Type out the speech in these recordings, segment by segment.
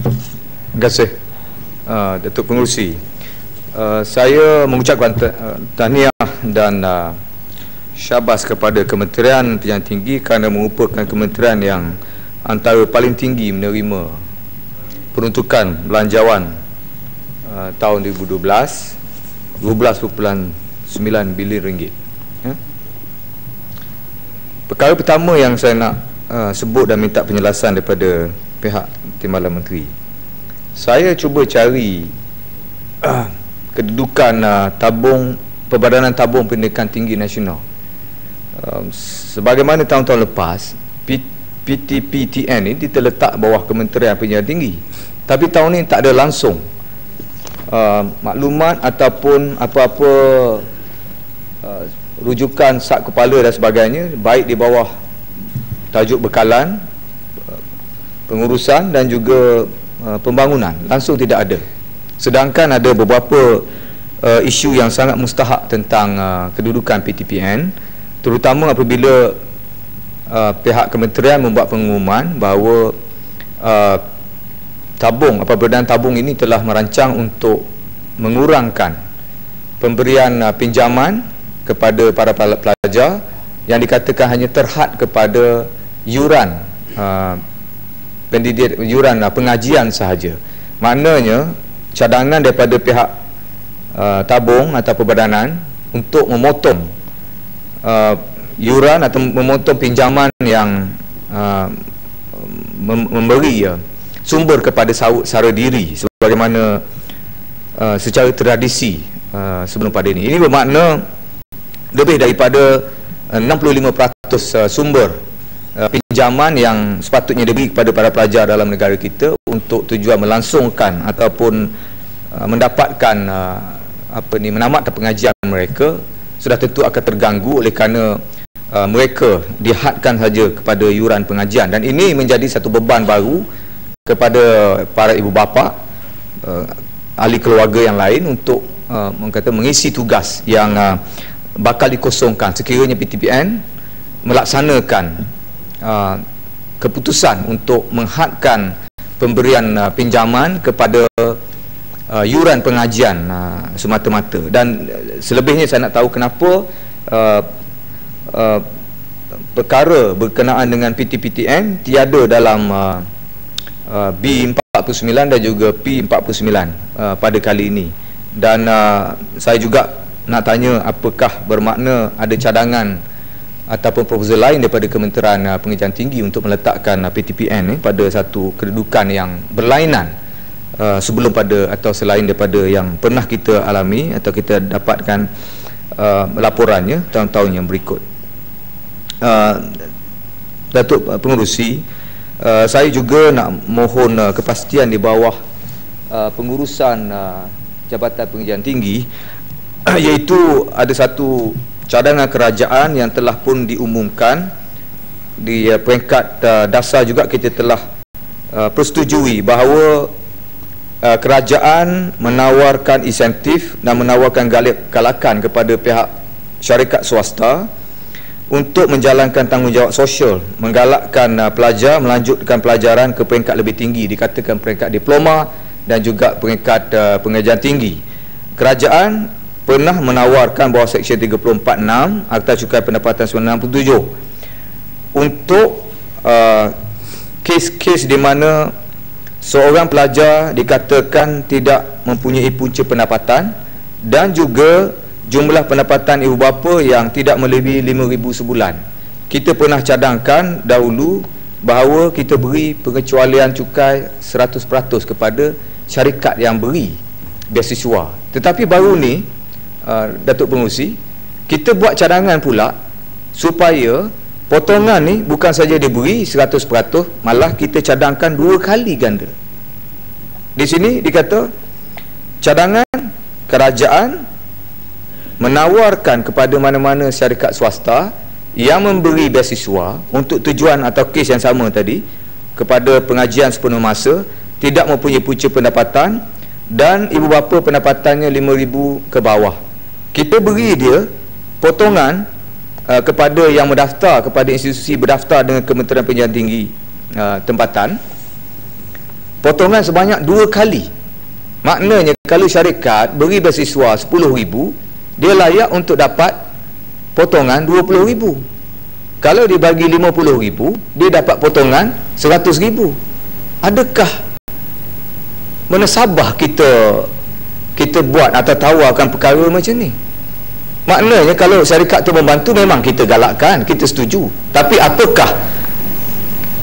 Terima kasih uh, Datuk Pengurusi. Uh, saya mengucapkan uh, tahniah dan uh, syabas kepada Kementerian Pendidikan Tinggi kerana merupakan kementerian yang antara paling tinggi menerima peruntukan belanjawan uh, tahun 2012 12.9 bilion ringgit. Ya? Perkara pertama yang saya nak uh, sebut dan minta penjelasan daripada pihak Timbalan Menteri. Saya cuba cari uh, kedudukan uh, tabung Perbadanan Tabung Pendidikan Tinggi Nasional. Um, sebagaimana tahun-tahun lepas, PTPTN ini terletak bawah Kementerian Pendidikan Tinggi. Tapi tahun ini tak ada langsung uh, maklumat ataupun apa-apa uh, rujukan sak kepala dan sebagainya baik di bawah tajuk bekalan uh, pengurusan dan juga uh, pembangunan. Langsung tidak ada. Sedangkan ada beberapa uh, isu yang sangat mustahak tentang uh, kedudukan PTPN terutama apabila uh, pihak kementerian membuat pengumuman bahawa uh, tabung apabila tabung ini telah merancang untuk mengurangkan pemberian uh, pinjaman kepada para pelajar yang dikatakan hanya terhad kepada yuran uh, pendidik yuran uh, pengajian sahaja maknanya cadangan daripada pihak uh, tabung atau perbadanan untuk memotong uh, yuran atau memotong pinjaman yang uh, mem memberi uh, sumber kepada sara diri sebagaimana uh, secara tradisi uh, sebelum pada ini. Ini bermakna lebih daripada uh, 65% uh, sumber uh, pinjaman yang sepatutnya diberi kepada para pelajar dalam negara kita untuk tujuan melangsungkan ataupun Uh, mendapatkan uh, apa ni menamatkan pengajian mereka sudah tentu akan terganggu oleh kerana uh, mereka dihadkan saja kepada yuran pengajian. Dan ini menjadi satu beban baru kepada para ibu bapa uh, ahli keluarga yang lain untuk uh, mengata mengisi tugas yang uh, bakal dikosongkan. Sekiranya PTPN melaksanakan keputusan untuk menghadkan pemberian uh, pinjaman kepada uh, yuran pengajian uh, semata-mata. Dan uh, selebihnya saya nak tahu kenapa uh, uh, perkara berkenaan dengan PTPTN tiada dalam uh, uh, B49 dan juga P49 uh, pada kali ini. Dan uh, saya juga nak tanya apakah bermakna ada cadangan ataupun proposal lain daripada Kementerian uh, Pengajian Tinggi untuk meletakkan uh, PTPN eh, pada satu kedudukan yang berlainan Uh, sebelum pada atau selain daripada yang pernah kita alami atau kita dapatkan uh, laporannya tahun-tahun yang berikut. Uh, Datuk Pengurusi, uh, saya juga nak mohon uh, kepastian di bawah uh, pengurusan uh, Jabatan Pengajian Tinggi iaitu ada satu cadangan kerajaan yang telah pun diumumkan di uh, peringkat uh, dasar juga kita telah uh, persetujui bahawa uh, kerajaan menawarkan insentif dan menawarkan galakan kepada pihak syarikat swasta untuk menjalankan tanggungjawab sosial menggalakkan uh, pelajar melanjutkan pelajaran ke peringkat lebih tinggi dikatakan peringkat diploma dan juga peringkat uh, pengajian tinggi. Kerajaan pernah menawarkan bawah seksyen 346 Akta Cukai Pendapatan 1967 untuk uh, kes-kes di mana seorang pelajar dikatakan tidak mempunyai punca pendapatan dan juga jumlah pendapatan ibu bapa yang tidak melebihi RM5,000 sebulan. Kita pernah cadangkan dahulu bahawa kita beri pengecualian cukai 100% kepada syarikat yang beri beasiswa. Tetapi baru ni, uh, Datuk Pengurusi, kita buat cadangan pula supaya Potongan ni bukan saja diberi 100% malah kita cadangkan dua kali ganda. Di sini dikata cadangan kerajaan menawarkan kepada mana-mana syarikat swasta yang memberi beasiswa untuk tujuan atau kes yang sama tadi kepada pengajian sepenuh masa tidak mempunyai punca pendapatan dan ibu bapa pendapatannya 5000 ke bawah. Kita beri dia potongan Uh, kepada yang mendaftar kepada institusi berdaftar dengan Kementerian Pendidikan Tinggi uh, tempatan. Potongan sebanyak dua kali. Maknanya kalau syarikat beri beasiswa RM10,000 dia layak untuk dapat potongan RM20,000 kalau dia bagi RM50,000 dia dapat potongan RM100,000 adakah menasabah kita kita buat atau tawarkan perkara macam ni. Maknanya kalau syarikat tu membantu memang kita galakkan kita setuju. Tapi apakah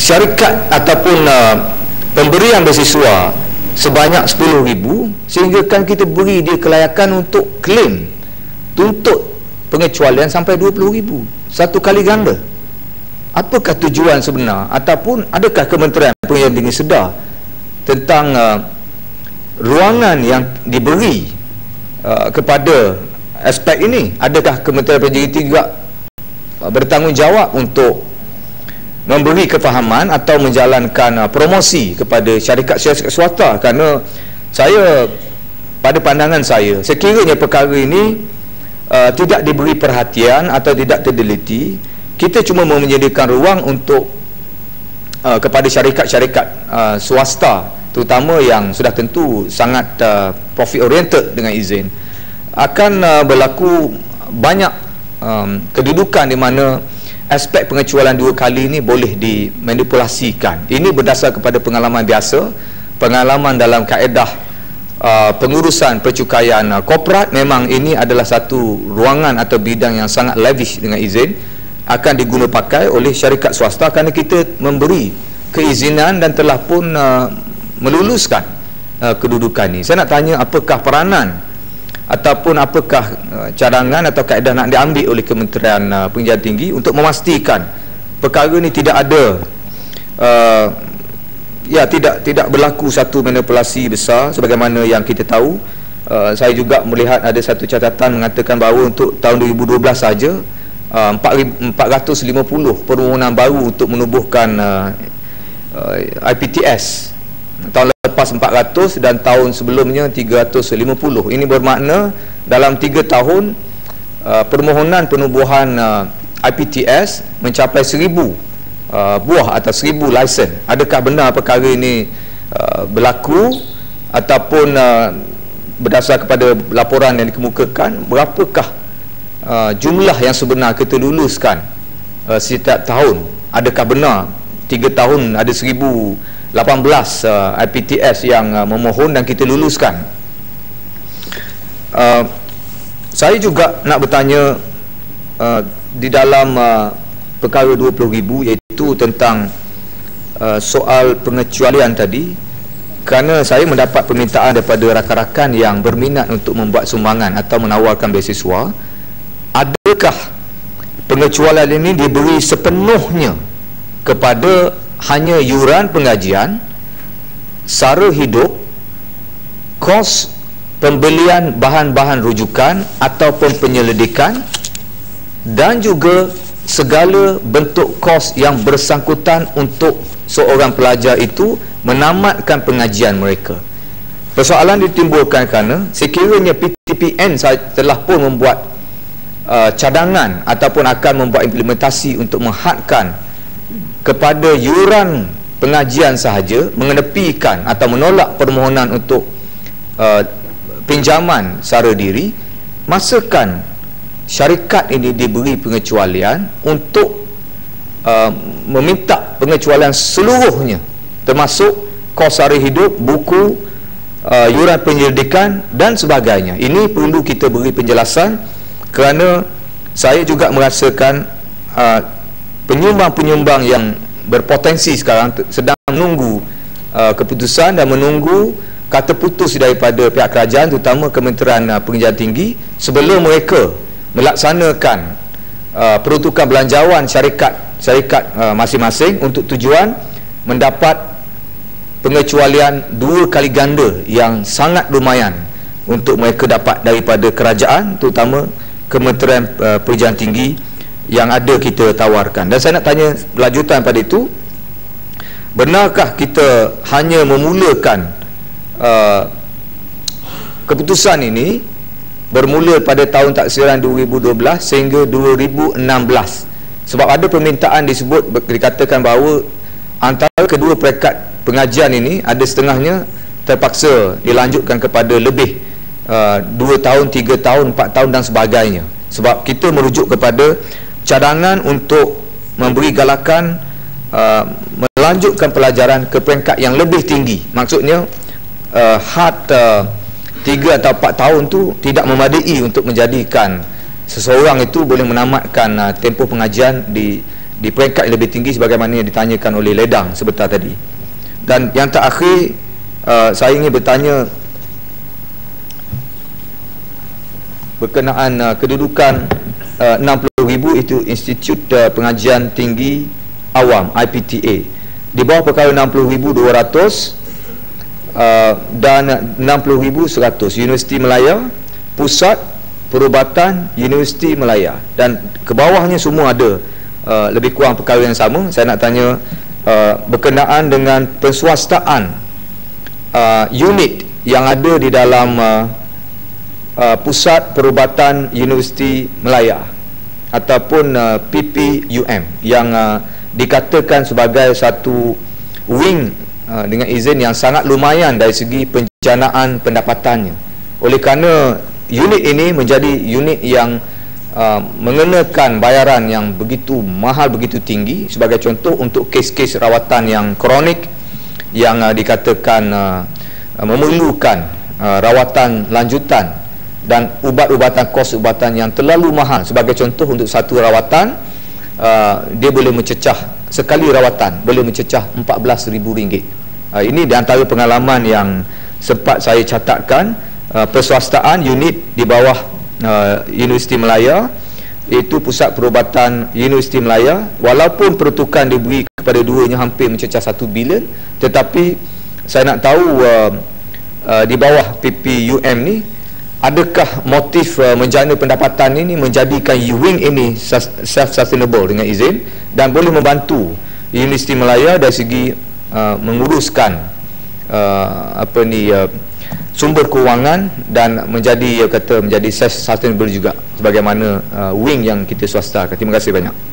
syarikat ataupun uh, pemberian beasiswa sebanyak RM10,000 sehingga kan kita beri dia kelayakan untuk claim tuntut pengecualian sampai RM20,000 satu kali ganda. Apakah tujuan sebenar? Ataupun adakah kementerian pendidikan tinggi sedar tentang uh, ruangan yang diberi uh, kepada aspek ini. Adakah kementerian tinggi juga uh, bertanggungjawab untuk memberi kefahaman atau menjalankan uh, promosi kepada syarikat-syarikat swasta? Kerana saya pada pandangan saya sekiranya perkara ini uh, tidak diberi perhatian atau tidak terdeliti kita cuma menyediakan ruang untuk uh, kepada syarikat-syarikat uh, swasta terutama yang sudah tentu sangat uh, profit oriented dengan izin akan uh, berlaku banyak um, kedudukan di mana aspek pengecualian dua kali ini boleh dimanipulasikan. Ini berdasar kepada pengalaman biasa, pengalaman dalam kaedah uh, pengurusan percukaian uh, korporat memang ini adalah satu ruangan atau bidang yang sangat lavish dengan izin akan diguna pakai oleh syarikat swasta kerana kita memberi keizinan dan telah pun uh, meluluskan uh, kedudukan ini. Saya nak tanya apakah peranan ataupun apakah uh, cadangan atau kaedah nak diambil oleh Kementerian uh, Pengajian Tinggi untuk memastikan perkara ini tidak ada uh, ya tidak tidak berlaku satu manipulasi besar sebagaimana yang kita tahu uh, saya juga melihat ada satu catatan mengatakan bahawa untuk tahun 2012 saja uh, 450 permohonan baru untuk menubuhkan uh, uh, IPTS tahun lepas 400 dan tahun sebelumnya 350 ini bermakna dalam 3 tahun uh, permohonan penubuhan uh, IPTS mencapai 1000 uh, buah atau 1000 lisen adakah benar perkara ini uh, berlaku ataupun uh, berdasar kepada laporan yang dikemukakan berapakah uh, jumlah yang sebenar kita luluskan uh, setiap tahun? Adakah benar 3 tahun ada 1000 18 uh, IPTS yang uh, memohon dan kita luluskan. Uh, saya juga nak bertanya uh, di dalam uh, perkara 20,000 iaitu tentang uh, soal pengecualian tadi kerana saya mendapat permintaan daripada rakan-rakan yang berminat untuk membuat sumbangan atau menawarkan beasiswa adakah pengecualian ini diberi sepenuhnya kepada hanya yuran pengajian sara hidup kos pembelian bahan-bahan rujukan ataupun penyelidikan dan juga segala bentuk kos yang bersangkutan untuk seorang pelajar itu menamatkan pengajian mereka. Persoalan ditimbulkan kerana sekiranya PTPN telah pun membuat uh, cadangan ataupun akan membuat implementasi untuk menghadkan kepada yuran pengajian sahaja mengenepikan atau menolak permohonan untuk uh, pinjaman secara diri masakan syarikat ini diberi pengecualian untuk uh, meminta pengecualian seluruhnya termasuk kos sehari hidup buku uh, yuran penyelidikan dan sebagainya. Ini perlu kita beri penjelasan kerana saya juga merasakan uh, penyumbang-penyumbang yang berpotensi sekarang sedang menunggu uh, keputusan dan menunggu kata putus daripada pihak kerajaan terutama Kementerian uh, Pengajian Tinggi sebelum mereka melaksanakan uh, peruntukan belanjawan syarikat syarikat uh, masing-masing untuk tujuan mendapat pengecualian dua kali ganda yang sangat lumayan untuk mereka dapat daripada kerajaan terutama Kementerian uh, Pengajian Tinggi yang ada kita tawarkan. Dan saya nak tanya lanjutan pada itu benarkah kita hanya memulakan uh, keputusan ini bermula pada tahun taksiran 2012 sehingga 2016 sebab ada permintaan disebut dikatakan bahawa antara kedua peringkat pengajian ini ada setengahnya terpaksa dilanjutkan kepada lebih uh, 2 tahun, 3 tahun, 4 tahun dan sebagainya. Sebab kita merujuk kepada cadangan untuk memberi galakan uh, melanjutkan pelajaran ke peringkat yang lebih tinggi. Maksudnya uh, had uh, 3 atau 4 tahun tu tidak memadai untuk menjadikan seseorang itu boleh menamatkan uh, tempoh pengajian di di peringkat yang lebih tinggi sebagaimana yang ditanyakan oleh Ledang sebentar tadi. Dan yang terakhir uh, saya ingin bertanya berkenaan uh, kedudukan uh, 60,000 itu Institut uh, Pengajian Tinggi Awam IPTA di bawah perkara 60,200 uh, dan 60,100 Universiti Melaya Pusat Perubatan Universiti Melaya. Dan ke bawahnya semua ada uh, lebih kurang perkara yang sama. Saya nak tanya uh, berkenaan dengan penswastaan uh, unit yang ada di dalam uh, uh, pusat perubatan Universiti Melaya ataupun uh, PPUM yang uh, dikatakan sebagai satu wing uh, dengan izin yang sangat lumayan dari segi penjanaan pendapatannya. Oleh kerana unit ini menjadi unit yang uh, mengenakan bayaran yang begitu mahal begitu tinggi sebagai contoh untuk kes-kes rawatan yang kronik yang uh, dikatakan uh, memerlukan uh, rawatan lanjutan dan ubat-ubatan kos ubatan yang terlalu mahal sebagai contoh untuk satu rawatan uh, dia boleh mencecah sekali rawatan boleh mencecah RM14,000 uh, ini di antara pengalaman yang sempat saya catatkan uh, perswastaan unit di bawah uh, Universiti Melaya iaitu pusat perubatan Universiti Melaya. Walaupun peruntukan diberi kepada duanya hampir mencecah 1 bilion tetapi saya nak tahu uh, uh, di bawah PPUM ni adakah motif uh, menjana pendapatan ini menjadikan wing ini self sustainable dengan izin dan boleh membantu Universiti Melaya dari segi uh, menguruskan uh, apa ni uh, sumber kewangan dan menjadi ya kata menjadi sustainable juga sebagaimana uh, wing yang kita swasta. Terima kasih banyak.